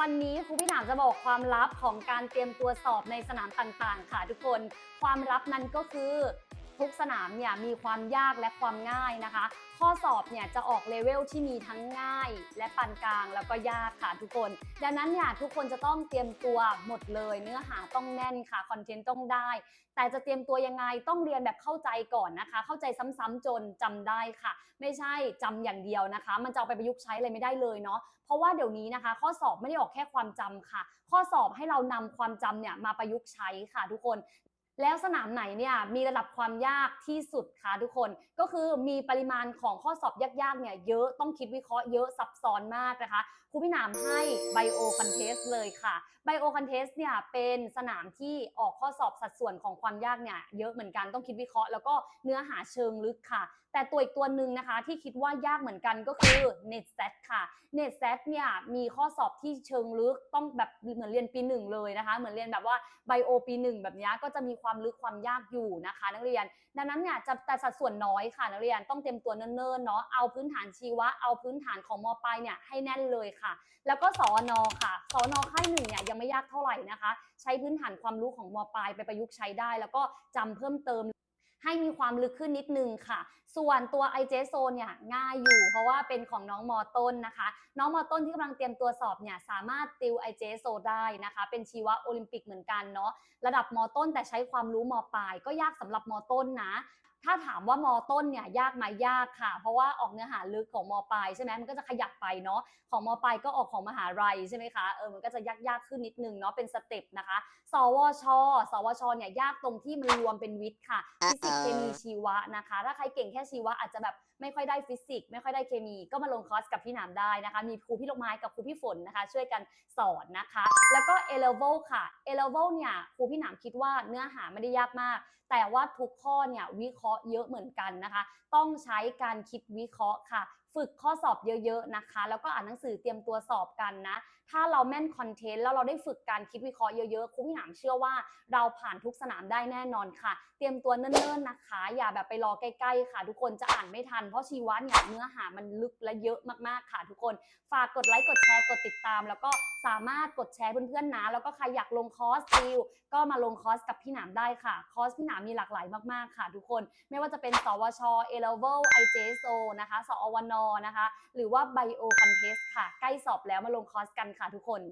วันนี้ครูพี่หนามจะบอกความลับของการเตรียมตัวสอบในสนามต่างๆ ค่ะทุกคน ความลับนั้นก็คือ ทุกสนามเนี่ยมีความยากและความง่ายนะคะ ข้อสอบเนี่ยจะออกเลเวลที่มีทั้งง่าย และปานกลางแล้วก็ยากค่ะทุกคน ดังนั้นเนี่ยทุกคนจะต้องเตรียมตัวหมดเลย เนื้อหาต้องแน่นค่ะคอนเทนต์ต้องได้ แต่จะเตรียมตัวยังไงต้องเรียนแบบเข้าใจก่อนนะคะ เข้าใจซ้ำๆจนจำได้ค่ะ ไม่ใช่จำอย่างเดียวนะคะ มันจะเอาไปประยุกต์ใช้อะไรไม่ได้เลยเนาะเพราะว่าเดี๋ยวนี้นะคะ ข้อสอบไม่ได้ออกแค่ความจำค่ะ ข้อสอบให้เรานำความจำเนี่ยมาประยุกต์ใช้ค่ะทุกคน แล้วสนามไหนเนี่ยมีระดับความยากที่สุดคะทุกคน ก็คือมีปริมาณของข้อสอบยากๆเนี่ยเยอะต้องคิดวิเคราะห์เยอะซับซ้อนมากนะคะครูพี่หนามให้ไบโอคอนเทสเลยค่ะไบโอคอนเทสเนี่ยเป็นสนามที่ออกข้อสอบสัดส่วนของความยากเนี่ยเยอะเหมือนกันต้องคิดวิเคราะห์แล้วก็เนื้อหาเชิงลึกค่ะ แต่ตัวอีกตัวหนึ่งนะคะที่คิดว่ายากเหมือนกันก็คือ NetSet ค่ะ NetSet เนี่ยมีข้อสอบที่เชิงลึกต้องแบบเหมือนเรียนปีหนึ่งเลยนะคะ เหมือนเรียนแบบว่าไบโอปีหนึ่งแบบนี้ก็จะมีความความลึกความยากอยู่นะคะ นักเรียน ดังนั้นเนี่ยจะแต่สัดส่วนน้อยค่ะนักเรียนต้องเตรียมตัวเนิ่นๆเนาะเอาพื้นฐานชีวะเอาพื้นฐานของมปลายเนี่ยให้แน่นเลยค่ะ แล้วก็สอนอค่ะสอนอค่ายหนึ่งเนี่ยยังไม่ยากเท่าไหร่นะคะ ใช้พื้นฐานความรู้ของมปลายไปประยุกต์ใช้ได้ แล้วก็จำเพิ่มเติม ให้มีความลึกขึ้นนิดนึงค่ะ ส่วนตัว i j s o เนี่ยง่ายอยู่ เพราะว่าเป็นของน้องมอต้นนะคะ น้องมอต้นที่กำลังเตรียมตัวสอบเนี่ยสามารถติว i j s o ได้นะคะ เป็นชีวะโอลิมปิกเหมือนกันเนาะระดับมอต้นแต่ใช้ความรู้มปลายก็ยากสำหรับมอต้นนะ ถ้าถามว่ามอต้นเนี่ยยากไหมยากค่ะ เพราะว่าออกเนื้อหาลึกของมปลายใช่ไหมมันก็จะขยับไปเนาะของมปลายก็ออกของมหาลัยใช่ไหมคะเออมันก็จะยากยากขึ้นนิดนึงเนาะเป็นสเต็ปนะคะ สวช สวชเนี่ยยากตรงที่มันรวมเป็นวิทย์ค่ะฟิสิกส์เคมีชีวะนะคะ ถ้าใครเก่งแค่ชีวะอาจจะแบบไม่ค่อยได้ฟิสิกส์ไม่ค่อยได้เคมีก็มาลงคอร์สกับพี่หนามได้นะคะ มีครูพี่ลูกไม้กับครูพี่ฝนนะคะ ช่วยกันสอนนะคะ แล้วก็ A level ค่ะ A level เนี่ยครูพี่หนามคิดว่าเนื้อหาไม่ได้ยากมาก แต่ว่าทุกข้อเนี่ยวิเคราะห์เยอะเหมือนกันนะคะ ต้องใช้การคิดวิเคราะห์ค่ะ ฝึกข้อสอบเยอะๆนะคะ แล้วก็อ่านหนังสือเตรียมตัวสอบกันนะ ถ้าเราแม่นคอนเทนต์แล้วเราได้ฝึกการคิดวิเคราะห์เยอะๆครูพี่หนามเชื่อว่าเราผ่านทุกสนามได้แน่นอนค่ะ เตรียมตัวเนิ่นๆนะคะ อย่าแบบไปรอใกล้ๆค่ะ ทุกคนจะอ่านไม่ทันเพราะชีวะเนี่ยเนื้อหามันลึกและเยอะมากๆค่ะ ทุกคนฝากกดไลค์กดแชร์กดติดตาม แล้วก็สามารถกดแชร์เพื่อนๆนะแล้วก็ใครอยากลงคอร์สติวก็มาลงคอร์สกับพี่หนามได้ค่ะ คอร์สพี่หนามมีหลากหลายมากๆค่ะ ทุกคนไม่ว่าจะเป็นสวช A level IJSO นะคะ สอวนนะคะ หรือว่า Bio Contest ค่ะ ใกล้สอบแล้วมาลงคอร์สกันค่ะทุกคน